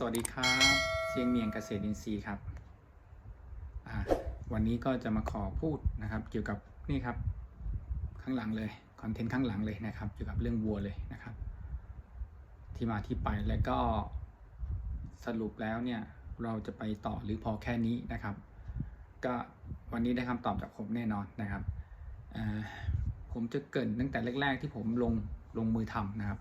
สวัสดีครับเซียงเมียงเกษตรอินทรีย์ครับวันนี้ก็จะมาขอพูดนะครับ เกี่ยวกับนี่ครับข้างหลังเลยคอนเทนต์ข้างหลังเลยนะครับ เกี่ยวกับเรื่องวัวเลยนะครับ ที่มาที่ไปแล้วก็สรุปแล้วเนี่ยเราจะไปต่อหรือพอแค่นี้นะครับ ก็วันนี้ได้คำตอบจากผมแน่นอนนะครับผมจะเกินตั้งแต่แรก ๆ ที่ผมลงลงมือทำนะครับ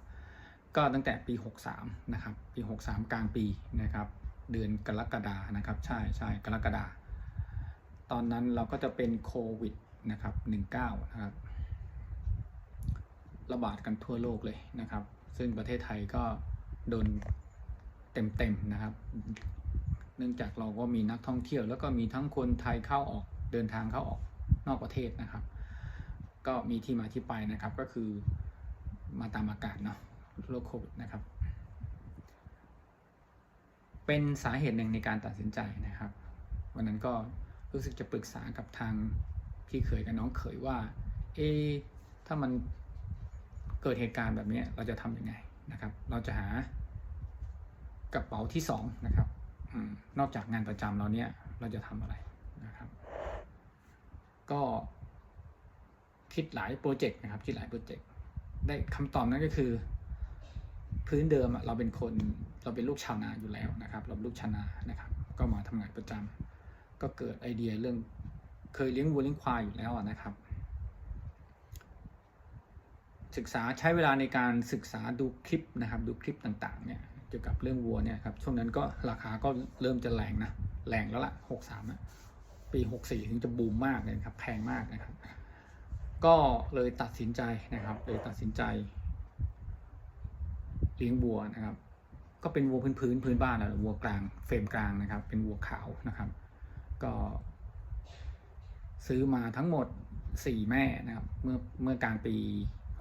ก็ตั้งแต่ปี 63 นะครับ ปี 63 กลางปีนะครับ เดือนกรกฎานะครับ ใช่ใช่กรกฎาตอนนั้นเราก็จะเป็นโควิดนะครับ 19 นะครับ ระบาดกันทั่วโลกเลยนะครับ ซึ่งประเทศไทยก็โดนเต็มๆนะครับ เนื่องจากเราก็มีนักท่องเที่ยว แล้วก็มีทั้งคนไทยเข้าออกเดินทางเข้าออกนอกประเทศนะครับ ก็มีที่มาที่ไปนะครับก็คือมาตามอากาศเนาะ โรคโควิดนะครับ เป็นสาเหตุหนึ่งในการตัดสินใจนะครับ วันนั้นก็รู้สึกจะปรึกษากับทางพี่เขยกับน้องเขยว่า เอ ถ้ามันเกิดเหตุการณ์แบบนี้เราจะทำยังไงนะครับ เราจะหากระเป๋าที่สองนะครับอนอกจากงานประจำเราเนี่ยเราจะทำอะไรนะครับ ก็คิดหลายโปรเจกต์นะครับคิดหลายโปรเจกต์ได้คำตอบนั้นก็คือ พื้นเดิมอะเราเป็นคนเราเป็นลูกชาวนาอยู่แล้วนะครับ เราลูกชาวนานะครับ ก็มาทำงานประจำก็เกิดไอเดียเรื่องเคยเลี้ยงวัวเลี้ยงควายอยู่แล้วนะครับ ศึกษาใช้เวลาในการศึกษาดูคลิปนะครับ ดูคลิปต่างๆเนี่ยเกี่ยวกับเรื่องวัวเนี่ยครับช่วงนั้นก็ราคาก็เริ่มจะแรงนะแรงแล้วล่ะหกสามะปีหกสี่ถึงจะบูมมากเลยครับแพงมากนะครับ ก็เลยตัดสินใจนะครับ เลยตัดสินใจ เลี้ยงวัวนะครับ ก็เป็นวัวพื้นพื้นพื้นบ้านนะวัวกลางเฟรมกลางนะครับ เป็นวัวขาวนะครับ ก็ ซื้อมาทั้งหมดสี่แม่นะครับ เมื่อเมื่อกลางปี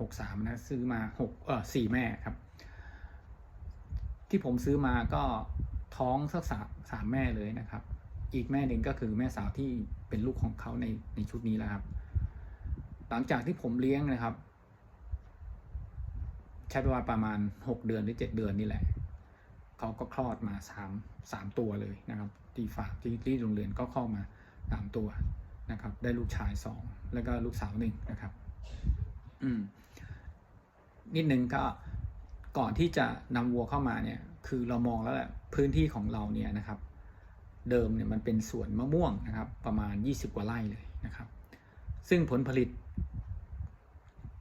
หกสามนะซื้อมาหกเออสี่แม่ครับ ที่ผมซื้อมาก็ท้องสักสามสามแม่เลยนะครับ อีกแม่หนึ่งก็คือแม่สาวที่เป็นลูกของเขาในในชุดนี้แล้วครับ หลังจากที่ผมเลี้ยงนะครับ ช้เวลาประมาณหกเดือนหรือเจ็ดเดือนนี่แหละ เขาก็คลอดมาสามสามตัวเลยนะครับ ที่ฝากที่ที่โรงเรียนก็เข้ามาสามตัวนะครับ ได้ลูกชายสองแล้วก็ลูกสาวหนึ่งนะครับ อืม นิดนึงก็ก่อนที่จะนำวัวเข้ามาเนี่ย คือเรามองแล้วแหละพื้นที่ของเราเนี่ยนะครับ เดิมเนี่ยมันเป็นสวนมะม่วงนะครับ ประมาณ 20 กว่าไร่เลยนะครับ ซึ่งผลผลิต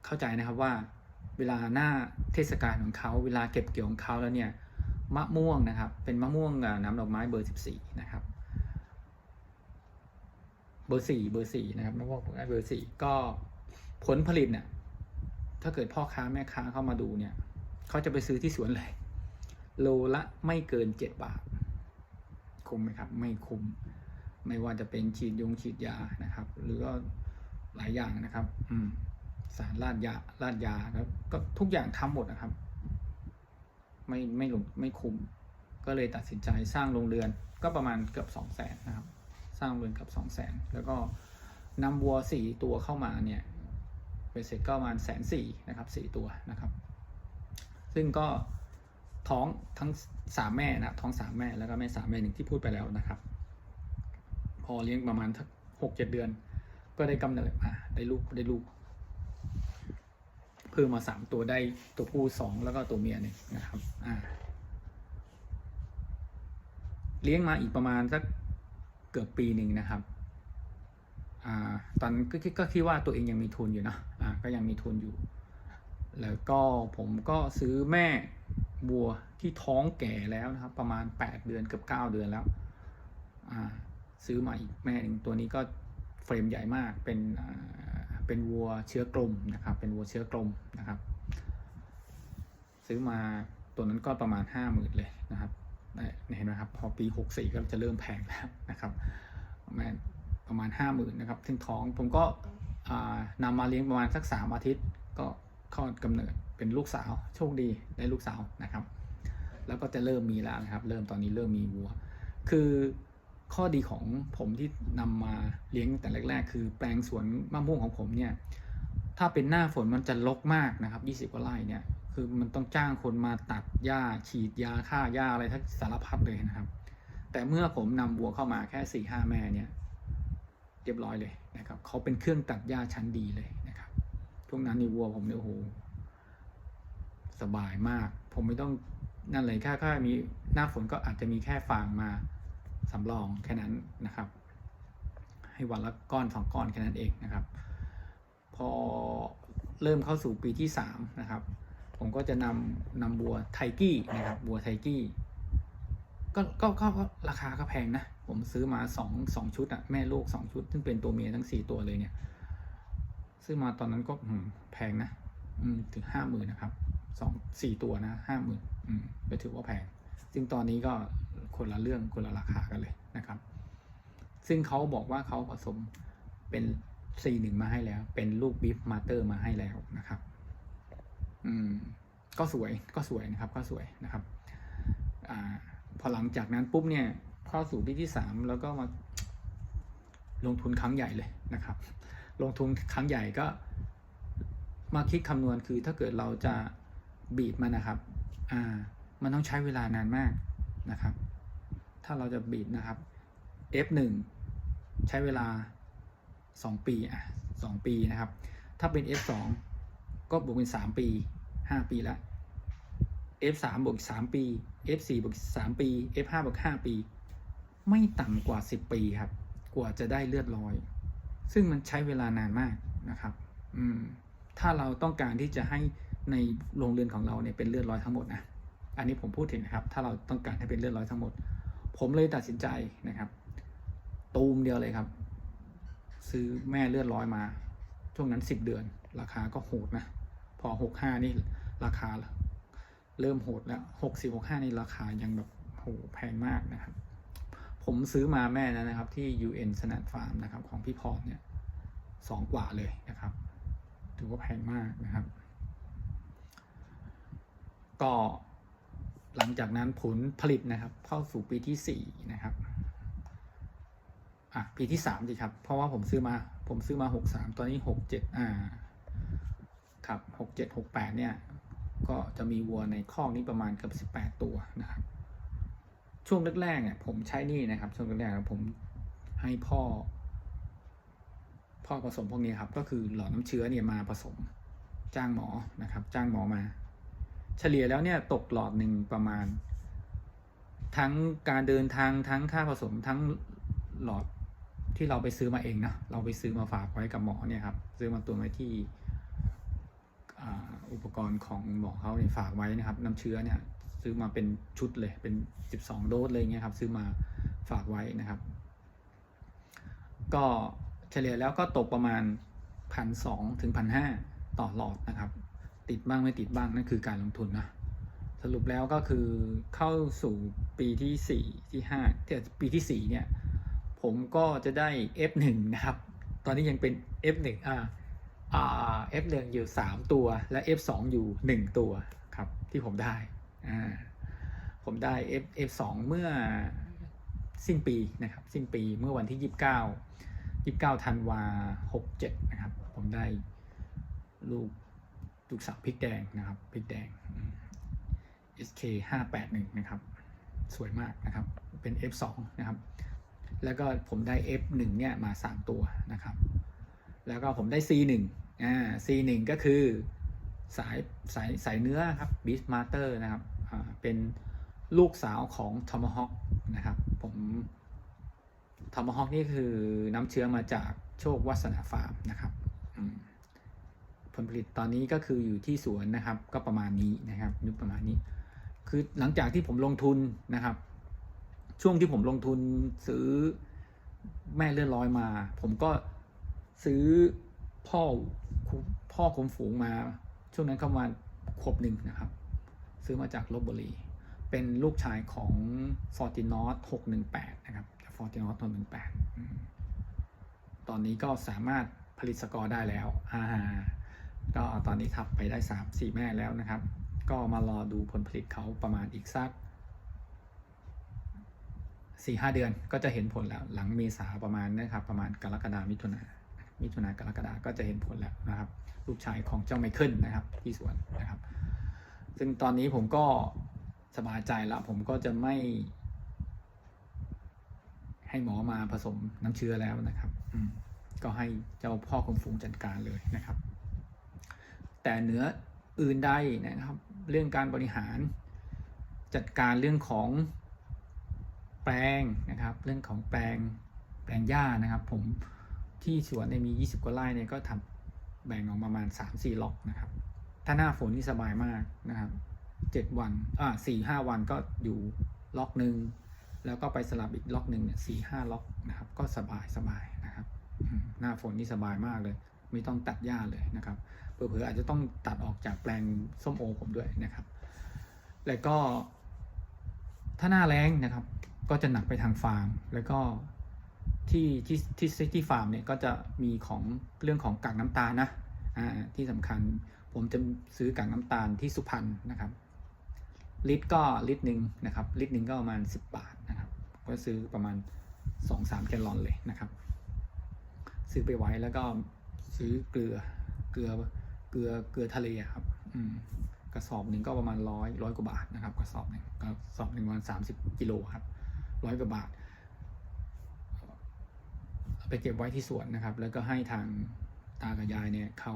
เข้าใจนะครับว่า เวลาหน้าเทศกาลของเขาเวลาเก็บเกี่ยวของเขาแล้วเนี่ยมะม่วงนะครับ เป็นมะม่วงน้ำดอกไม้เบอร์ 14 นะครับ เบอร์สี่เบอร์สี่นะครับมะม่วงเบอร์สี่ก็ผลผลิตเนี่ยถ้าเกิดพ่อค้าแม่ค้าเข้ามาดูเนี่ยเขาจะไปซื้อที่สวนเลยโลละไม่เกินเจ็ดบาท คุ้มไหมครับ ไม่คุ้ม ไม่ว่าจะเป็นฉีดยงฉีดยานะครับ หรือว่าหลายอย่างนะครับ อืม สารลาดยาลาดยาครับก็ทุกอย่างทำหมดนะครับ ไม่ไม่หลงไม่คุ้มก็เลยตัดสินใจสร้างโรงเรือนก็ประมาณเกือบสองแสนนะครับ สร้างโรงเรือนเกือบสองแสนแล้วก็นำวัวสี่ตัวเข้ามาเนี่ยไปเสร็จก็ประมาณแสนสี่นะครับสี่ตัวนะครับ ซึ่งก็ท้องทั้งสามแม่นะท้องสามแม่แล้วก็แม่สามแม่หนึ่งที่พูดไปแล้วนะครับ พอเลี้ยงประมาณทักหกเจ็ดเดือน ก็ได้กำเนิดมาได้ลูกได้ลูก พิ่มมาสามตัวได้ตัวผู้สองแล้วก็ตัวเมียหนึ่งนะครับอ่าเลี้ยงมาอีกประมาณสักเกือบปีหนึ่งนะครับอ่าตอนก็คิดก็คิดว่าตัวเองยังมีทุนอยู่นะอ่าก็ยังมีทุนอยู่ แล้วก็ผมก็ซื้อแม่วัวที่ท้องแก่แล้วนะครับ ประมาณแปดเดือนเกือบเก้าเดือนแล้วอ่าซื้อมาอีกแม่หนึ่งตัวนี้ก็เฟรมใหญ่มากเป็นอ่า เป็นวัวเชื้อกลมนะครับ เป็นวัวเชื้อกลมนะครับ ซื้อมาตัวนั้นก็ประมาณห้าหมื่นเลยนะครับเห็นไหมครับ พอปีหกสี่ก็จะเริ่มแพงแล้วนะครับประมาณประมาณห้าหมื่นนะครับซึ่งท้องผมก็อ่านำมาเลี้ยงประมาณสักสามอาทิตย์ก็คลอดกำเนิดเป็นลูกสาวโชคดีได้ลูกสาวนะครับ แล้วก็จะเริ่มมีแล้วนะครับ เริ่มตอนนี้เริ่มมีวัว คือ ข้อดีของผมที่นำมาเลี้ยงแต่แรก ๆ คือแปลงสวนมะม่วงของผมเนี่ยถ้าเป็นหน้าฝนมันจะรกมากนะครับ 20กว่าไร่เนี่ยคือมันต้องจ้างคนมาตัดหญ้าฉีดยาฆ่าหญ้าอะไรทั้งสารพัดเลยนะครับ แต่เมื่อผมนำวัวเข้ามาแค่สี่ห้าแม่เนี่ยเรียบร้อยเลยนะครับเขาเป็นเครื่องตัดหญ้าชั้นดีเลยนะครับช่วงนั้นในวัวผมเนี่ยโอ้โหสบายมาก ผมไม่ต้องนั่นเลยแค่แค่มีหน้าฝนก็อาจจะมีแค่ฟางมา สำรองแค่นั้นนะครับ ให้วันละก้อนสองก้อนแค่นั้นเองนะครับ พอเริ่มเข้าสู่ปีที่สามนะครับ ผมก็จะนำนำบัวไทกี้นะครับบัวไทกี้ก็ก็ก็ราคาก็แพงนะ ผมซื้อมาสองสองชุดอะแม่ลูกสองชุด ซึ่งเป็นตัวเมียทั้งสี่ตัวเลยเนี่ย ซื้อมาตอนนั้นก็แพงนะอืมถึงห้าหมื่นนะครับสองสี่ตัวนะห้าหมื่นอืมก็ถือว่าแพง ซึ่งตอนนี้ก็ คนละเรื่องคนละราคากันเลยนะครับ ซึ่งเขาบอกว่าเขาผสมเป็น C1 มาให้แล้ว เป็นลูกบิฟมาเตอร์มาให้แล้วนะครับ อืม ก็สวยก็สวยนะครับ ก็สวยนะครับ อ่า พอหลังจากนั้นปุ๊บเนี่ยเข้าสู่ปีที่สามแล้วก็มาลงทุนครั้งใหญ่เลยนะครับ ลงทุนครั้งใหญ่ก็มาคิดคำนวณคือถ้าเกิดเราจะบีบมันนะครับ อ่า มันต้องใช้เวลานานมากนะครับ ถ้าเราจะบีบนะครับ F1 ใช้เวลา 2 ปีอะ2ปีนะครับ ถ้าเป็น F2 ก็บวกเป็น 3 ปี 5 ปีละ F3 บวก3ปี F4 บวก3ปี F5 บวก5ปี ไม่ต่ำกว่า 10 ปีครับ กว่าจะได้เลือดร้อย ซึ่งมันใช้เวลานานมากนะครับ อืม ถ้าเราต้องการที่จะให้ในโรงเรือนของเราเนี่ยเป็นเลือดร้อยทั้งหมดนะ อันนี้ผมพูดถึงนะครับ ถ้าเราต้องการให้เป็นเลือดร้อยทั้งหมด ผมเลยตัดสินใจนะครับ ตูมเดียวเลยครับ ซื้อแม่เลือดร้อยมา ช่วงนั้นสิบเดือน ราคาก็โหดนะ พอหกห้านี่ราคา เริ่มโหดแล้วหกสิบหกห้านี่ราคายังแบบโหแพงมากนะครับ ผมซื้อมาแม่นั้นนะครับ ที่ UN s n a t Farm นะครับ ของพี่พรเนี่ยสองกว่าเลยนะครับ ถือว่าแพงมากนะครับ ก็ หลังจากนั้นผลผลิตนะครับ เข้าสู่ปีที่สี่นะครับอะปีที่สามดีครับ เพราะว่าผมซื้อมา ผมซื้อมาหกสามตอนนี้หกเจ็ดอ่า ครับหกเจ็ดหกแปดเนี่ย ก็จะมีวัวในคอกนี้ประมาณเกือบสิบแปดตัวนะครับ ช่วงแรกๆเนี่ยผมใช้นี่นะครับ ช่วงแรกๆผมให้พ่อ พ่อผสมพวกนี้ครับ ก็คือหลอดน้ำเชื้อเนี่ยมาผสม จ้างหมอนะครับ จ้างหมอมา เฉลี่ยแล้วเนี่ยตกหลอดหนึ่งประมาณ ทั้งการเดินทางทั้งค่าผสมทั้งหลอดที่เราไปซื้อมาเองนะเราไปซื้อมาฝากไว้กับหมอเนี่ยครับซื้อมาตัวไว้ที่ออุปกรณ์ของหมอเขาเนี่ยฝากไว้นะครับ น้ำเชื้อเนี่ยซื้อมาเป็นชุดเลยเป็นสิบสองโดสเลยเงี้ยครับซื้อมาฝากไว้นะครับ ก็เฉลี่ยแล้วก็ตกประมาณพันสองถึงพันห้าต่อหลอดนะครับ ติดบ้างไม่ติดบ้างนั่นคือการลงทุนนะสรุปแล้วก็คือเข้าสู่ปีที่สี่ที่ห้าแต่ปีที่สี่เนี่ย ผมก็จะได้ F1 นะครับ ตอนนี้ยังเป็น F1 อ่าอ่า F1 อยู่สามตัวและ F2 อยู่หนึ่งตัวครับที่ผมได้อ่าผมได้ F F2 เมื่อสิ้นปีนะครับ สิ้นปีเมื่อวันที่ยี่สิบเก้ายี่สิบเก้าธันวาหกเจ็ดนะครับ ผมได้ลูก ลูกสาวพริกแดงนะครับพริกแดง SK 581นะครับ สวยมากนะครับ เป็น F2 นะครับ แล้วก็ผมได้ F1 เนี่ยมา 3 ตัวนะครับ แล้วก็ผมได้ C1 อ่า C1 ก็คือสายสายสายเนื้อครับ Beast Master นะครับอ่าเป็นลูกสาวของ Tomahawk นะครับ ผม Tomahawk นี่คือน้ำเชื้อมาจากโชควัสนาฟาร์มนะครับอืม ผลผลิตตอนนี้ก็คืออยู่ที่สวนนะครับ ก็ประมาณนี้นะครับนึกประมาณนี้ คือหลังจากที่ผมลงทุนนะครับ ช่วงที่ผมลงทุนซื้อแม่เลื่อดร้อยมา ผมก็ซื้อพ่อพ่อคุมฝูงมา ช่วงนั้นก็ประมาณขวบหนึ่งนะครับ ซื้อมาจากลบบุรี เป็นลูกชายของ f o r t i n o t 618นะครับ f o r t i n o t 618อืมตอนนี้ก็สามารถผลิตสกอร์ได้แล้วอ่า ก็ตอนนี้ทับไปได้สามสี่แม่แล้วนะครับ ก็มารอดูผลผลิตเขาประมาณอีกสักสี่ห้าเดือนก็จะเห็นผลแล้วหลังเมษาประมาณนะครับ ประมาณกรกฎามิถุนามิถุนากรกฎาก็จะเห็นผลแล้วนะครับ ลูกชายของเจ้าไมเคิลนะครับ ที่สวนนะครับ ซึ่งตอนนี้ผมก็สบายใจแล้วผมก็จะไม่ ให้หมอมาผสมน้ำเชื้อแล้วนะครับก็ให้เจ้าพ่อคุมฝูงจัดการเลยนะครับ แต่เหนืออื่นใดนะครับ เรื่องการบริหารจัดการเรื่องของแปลงนะครับ เรื่องของแปลงแปลงหญ้านะครับ ผมที่สวนเนี่ยมี 20 กว่าไร่เนี่ยก็ทำแบ่งออกประมาณ 3-4ล็อกนะครับ ถ้าหน้าฝนนี่สบายมากนะครับ 7 วันอ่าสี่ห้าวันก็อยู่ล็อกหนึ่งแล้วก็ไปสลับอีกล็อกหนึ่งเนี่ยสี่ห้าล็อกนะครับ ก็สบายสบายนะครับ หน้าฝนนี่สบายมากเลย ไม่ต้องตัดหญ้าเลยนะครับ เผื่ออาจจะต้องตัดออกจากแปลงส้มโอผมด้วยนะครับ แล้วก็ถ้าหน้าแรงนะครับ ก็จะหนักไปทางฟาร์ม แล้วก็ที่ที่ที่ที่ฟาร์มเนี่ยก็จะมีของเรื่องของกากน้ำตาลนะอ่าที่สำคัญผมจะซื้อกากน้ำตาลที่สุพรรณนะครับ ลิตรก็ลิตรหนึ่งนะครับ ลิตรหนึ่งก็ประมาณ 10 บาทนะครับ ก็ซื้อประมาณ 2-3แกลลอนเลยนะครับ ซื้อไปไว้แล้วก็ซื้อเกลือเกลือ เกลือเกลือทะเลครับอืมกระสอบหนึ่งก็ประมาณร้อยร้อยกว่าบาทนะครับ กระสอบหนึ่งกระสอบหนึ่งประมาณสามสิบกิโลครับร้อยกว่าบาทเอาไปเก็บไว้ที่สวนนะครับ แล้วก็ให้ทางตากับยายเนี่ยเขา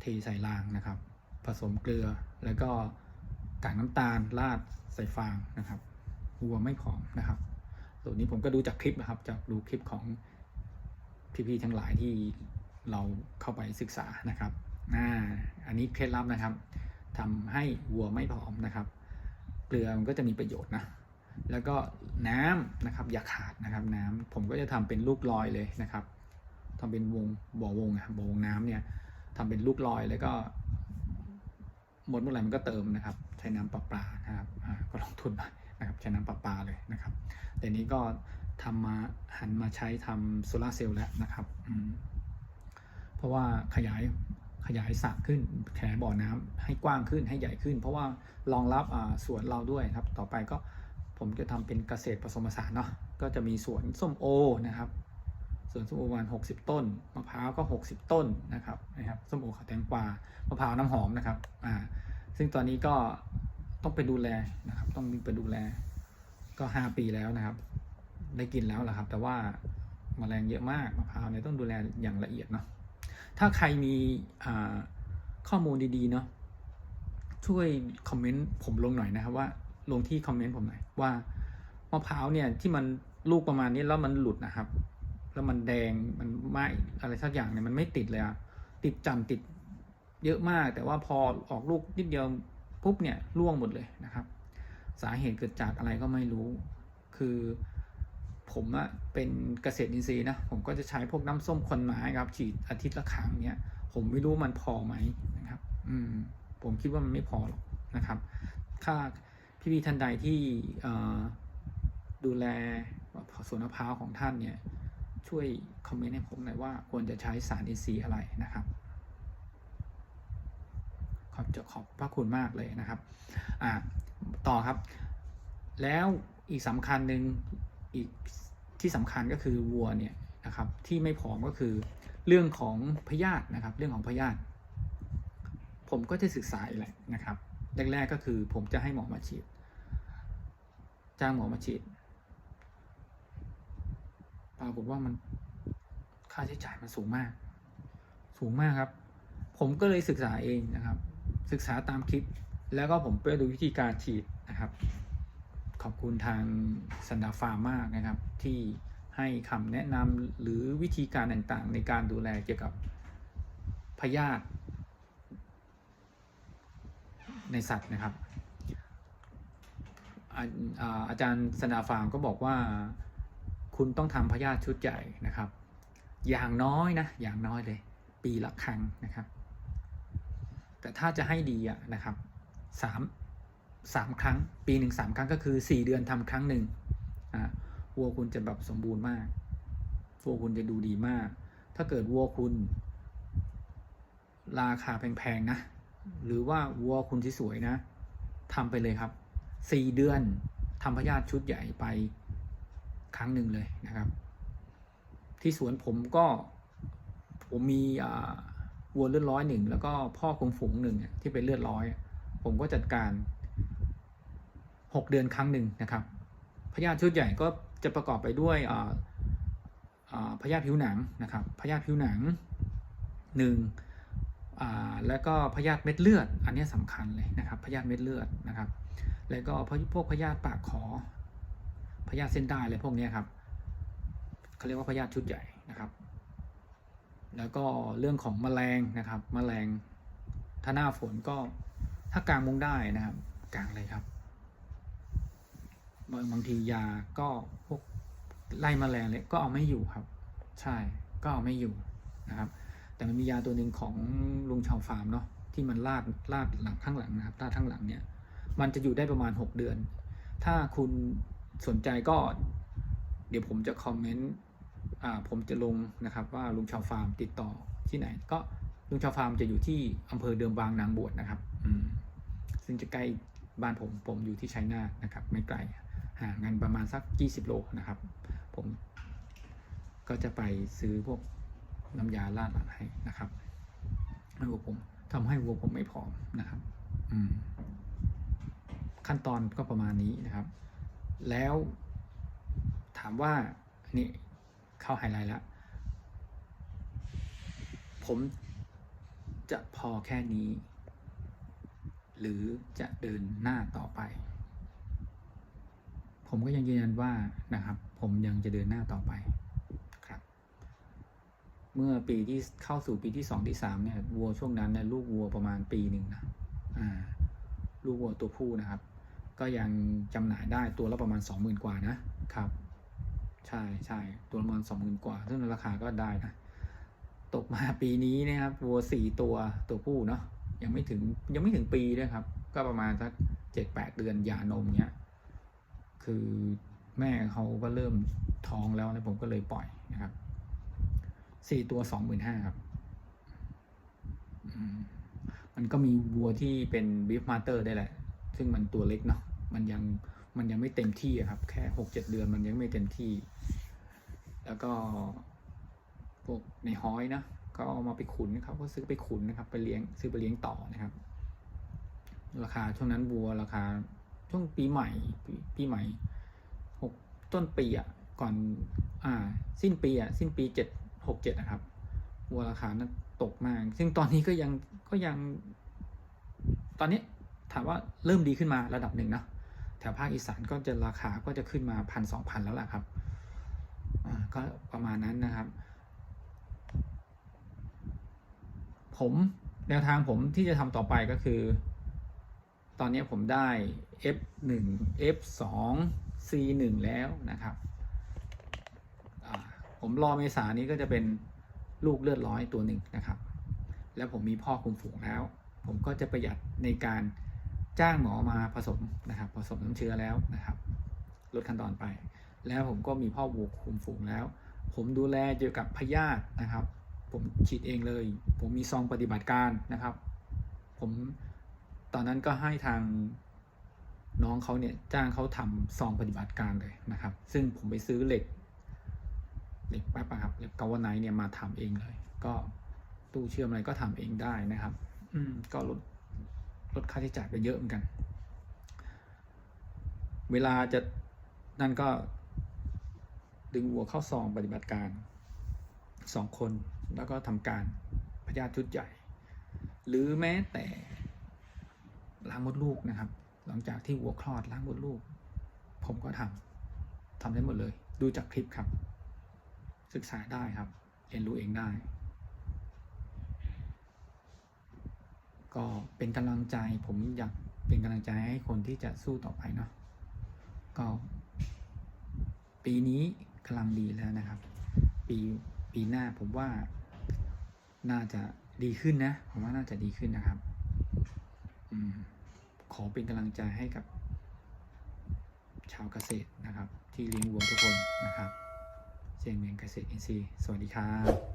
เทใส่รางนะครับ ผสมเกลือแล้วก็กากน้ำตาลราดใส่ฟางนะครับวัวไม่ผอมนะครับส่วนนี้ผมก็ดูจากคลิปนะครับจากดูคลิปของพี่ๆทั้งหลายที่ เราเข้าไปศึกษานะครับอ่าอันนี้เคล็ดลับนะครับทำให้วัวไม่ผอมนะครับ เกลือมันก็จะมีประโยชน์นะ แล้วก็น้ำนะครับอย่าขาดนะครับน้ำผมก็จะทำเป็นลูกลอยเลยนะครับทำเป็นวงบ่อวงอะบ่อวงน้ำเนี่ยทำเป็นลูกลอยแล้วก็หมดเมื่อไหร่มันก็เติมนะครับ ใช้น้ำประปานะครับอ่าก็ลงทุนหน่อยนะครับใช้น้ำประปาเลยนะครับแต่นี้ก็ทำมาหันมาใช้ทำโซลาร์เซลล์แล้วนะครับอืม ราะว่าขยายขยายสระขึ้นแขนบ่อน้ำให้กว้างขึ้นให้ใหญ่ขึ้น เพราะว่ารองรับอ่าสวนเราด้วยครับ ต่อไปก็ผมจะทำเป็นเกษตรผสมผสานเนาะก็จะมีสวนส้มโอนะครับสวนส้มโอประมาณ60 ต้นมะพร้าวก็ 60 ต้นนะครับนะครับส้มโอขาแตงกวามะพร้าวน้ำหอมนะครับอ่าซึ่งตอนนี้ก็ต้องไปดูแลนะครับ ต้องมีไปดูแลก็ 5 ปีแล้วนะครับ ได้กินแล้วแหละครับ แต่ว่าแมลงเยอะมากมะพร้าวเนี่ยต้องดูแลอย่างละเอียดเนาะ ถ้าใครมีข้อมูลดีๆเนาะช่วยคอมเมนต์ผมลงหน่อยนะครับว่าลงที่คอมเมนต์ผมหน่อยว่ามะพร้าวเนี่ยที่มันลูกประมาณนี้แล้วมันหลุดนะครับ แล้วมันแดงมันไหมอะไรสักอย่างเนี่ยมันไม่ติดเลยอะติดจันติดเยอะมาก แต่ว่าพอออกลูกนิดเดียวปุ๊บเนี่ยร่วงหมดเลยนะครับ สาเหตุเกิดจากอะไรก็ไม่รู้ คือ ผมอะเป็นเกษตรอินทรีย์นะผมก็จะใช้พวกน้ำส้มควันไม้ครับ ฉีดอาทิตย์ละครั้งเนี่ยผมไม่รู้มันพอไหมนะครับ อืม ผมคิดว่ามันไม่พอหรอกนะครับ ถ้าพี่ๆท่านใดที่ดูแลสวนมะพร้าวของท่านเนี่ยช่วยคอมเมนต์ให้ผมหน่อยว่าควรจะใช้สารอินทรีย์อะไรนะครับขอบจะขอบพระคุณมากเลยนะครับ อ่า ต่อครับ แล้วอีกสำคัญหนึ่ง อีกที่สำคัญก็คือวัวเนี่ยนะครับที่ไม่ผอมก็คือเรื่องของพยาธินะครับ เรื่องของพยาธิผมก็จะศึกษาอีกแหละนะครับแรกๆก็คือผมจะให้หมอมาฉีด จ้างหมอมาฉีดปรากฏว่ามันค่าใช้จ่ายมันสูงมาก สูงมากครับ ผมก็เลยศึกษาเองนะครับ ศึกษาตามคลิป แล้วก็ผมไปดูวิธีการฉีดนะครับ ขอบคุณทางสันดาฟาร์มากนะครับ ที่ให้คำแนะนำหรือวิธีการต่างๆ ในการดูแลเกี่ยวกับพยาธิในสัตว์นะครับ อาอาจารย์สนาฟาร์มก็บอกว่าคุณต้องทำพยาธิชุดใหญ่นะครับ อย่างน้อยนะ อย่างน้อยเลย ปีละครั้งนะครับ แต่ถ้าจะให้ดีอะนะครับสาม สามครั้ง ปีหนึ่งสามครั้งก็คือสี่เดือนทำครั้งหนึ่งวัวคุณจะแบบสมบูรณ์มากวัวคุณจะดูดีมาก ถ้าเกิดวัวคุณ ราคาแพงๆนะ หรือว่าวัวคุณที่สวยนะทำไปเลยครับสี่เดือนทำพยาธิชุดใหญ่ไปครั้งหนึ่งเลยนะครับ ที่สวนผมก็ผมมีวัวเลือดร้อยหนึ่งแล้วก็พ่อคุมฝูงหนึ่งที่เป็นเลือดร้อย ผมก็จัดการ หกเดือนครั้งหนึ่งนะครับพยาธิชุดใหญ่ก็จะประกอบไปด้วยพยาธิผิวหนังนะครับพยาธิผิวหนังหนึ่งแล้วก็พยาธิเม็ดเลือด อันนี้สำคัญเลยนะครับพยาธิเม็ดเลือดนะครับ แล้วก็พวกพยาธิปากขอพยาธิเส้นได้อะไรพวกนี้ครับเขาเรียกว่าพยาธิชุดใหญ่นะครับ แล้วก็เรื่องของแมลงนะครับแมลงถ้าหน้าฝนก็ถ้ากลางมุงได้นะครับกลางเลยครับ บางบางทียาก็พวกไล่แมลงเลยก็เอาไม่อยู่ครับ ใช่ก็เอาไม่อยู่นะครับ แต่มันมียาตัวหนึ่งของลุงชาวฟาร์มเนาะที่มันลาดลาดหลังข้างหลังนะครับลาดข้างหลังเนี่ย มันจะอยู่ได้ประมาณ 6 เดือน ถ้าคุณสนใจก็ เดี๋ยวผมจะคอมเมนต์อ่าผมจะลงนะครับว่าลุงชาวฟาร์มติดต่อที่ไหน ก็ลุงชาวฟาร์มจะอยู่ที่อำเภอเดิมบางนางบวชนะครับ อืมซึ่งจะใกล้บ้านผมผมอยู่ที่ชัยนาทนะครับ ไม่ไกล ห่างกันประมาณสัก 20 โลนะครับ ผมก็จะไปซื้อพวกน้ำยาลาดหลังให้นะครับให้วัวผมทำให้วัวผมไม่ผอมนะครับอืมขั้นตอนก็ประมาณนี้นะครับ แล้วถามว่านี่เข้าไฮไลท์แล้ว ผมจะพอแค่นี้ หรือจะเดินหน้าต่อไป ผมก็ยังยืนยันว่านะครับ ผมยังจะเดินหน้าต่อไปครับ เมื่อปีที่เข้าสู่ปีที่สองที่สามเนี่ยวัวช่วงนั้นเนี่ยลูกวัวประมาณปีหนึ่งนะอ่าลูกวัวตัวผู้นะครับ ก็ยังจำหน่ายได้ตัวละประมาณ20,000กว่านะครับ ใช่ใช่ตัวละประมาณ20,000กว่า ซึ่งราคาก็ได้นะตกมาปีนี้นะครับวัวสี่ตัวตัวผู้เนาะยังไม่ถึงยังไม่ถึงปีด้วยครับ ก็ประมาณสักเจ็ดแปดเดือนหย่านมเนี้ย คือแม่เขาก็เริ่มท้องแล้วนะผมก็เลยปล่อยนะครับสี่ตัวสองหมื่นห้าครับมันก็มีวัวที่เป็นบีฟมาเตอร์ได้แหละ ซึ่งมันตัวเล็กเนาะมันยังมันยังไม่เต็มที่อะครับ แค่หกเจ็ดเดือนมันยังไม่เต็มที่ แล้วก็พวกในห้อยนะก็เอามาไปขุนนะครับก็ซื้อไปขุนนะครับ ไปเลี้ยงซื้อไปเลี้ยงต่อนะครับ ราคาช่วงนั้นวัวราคา ช่วงปีใหม่ปีปีใหม่หกต้นปีอะก่อนอ่าสิ้นปีอะสิ้นปีเจ็ดหกเจ็ดนะครับวัวราคานั้นตกมาก ซึ่งตอนนี้ก็ยังก็ยัง ตอนนี้ถามว่าเริ่มดีขึ้นมาระดับหนึ่งนะแถวภาคอีสานก็จะราคาก็จะขึ้นมาพันสองพันแล้วแหละครับอ่าก็ประมาณนั้นนะครับ ผมแนวทางผมที่จะทำต่อไปก็คือ ตอนนี้ผมได้ F1 F2 C1 แล้วนะครับผมรอเมษานี้ก็จะเป็นลูกเลือดร้อยตัวหนึ่งนะครับ แล้วผมมีพ่อคุมฝูงแล้ว ผมก็จะประหยัดในการจ้างหมอมาผสมนะครับ ผสมน้ำเชื้อแล้วนะครับ ลดขั้นตอนไป แล้วผมก็มีพ่อวัวคุมฝูงแล้ว ผมดูแลเกี่ยวกับพยาธินะครับ ผมฉีดเองเลย ผมมีซองปฏิบัติการนะครับ ผม ตอนนั้นก็ให้ทางน้องเขาเนี่ยจ้างเขาทำซองปฏิบัติการเลยนะครับ ซึ่งผมไปซื้อเหล็ก เหล็กแป๊บครับเหล็กกาวไนเนี่ยมาทำเองเลย ก็ตู้เชื่อมอะไรก็ทำเองได้นะครับ อืมก็ลดลดค่าใช้จ่ายไปเยอะเหมือนกัน เวลาจะนั่นก็ดึงวัวเข้าซองปฏิบัติการสองคนแล้วก็ทำการพยาธิชุดใหญ่ หรือแม้แต่ ล้างมดลูกนะครับ หลังจากที่วัวคลอดล้างมดลูก ผมก็ทำทำได้หมดเลย ดูจากคลิปครับ ศึกษาได้ครับ เรียนรู้เองได้ ก็เป็นกำลังใจ ผมอยากเป็นกำลังใจให้คนที่จะสู้ต่อไปเนาะก็ ปีนี้กำลังดีแล้วนะครับ ปีปีหน้าผมว่าน่าจะดีขึ้นนะ ผมว่าน่าจะดีขึ้นนะครับ อืม ขอเป็นกำลังใจให้กับ ชาวเกษตรนะครับ ที่เลี้ยงวัวทุกคนนะครับเชียงเมียงเกษตรอินทรีย์สวัสดีครับ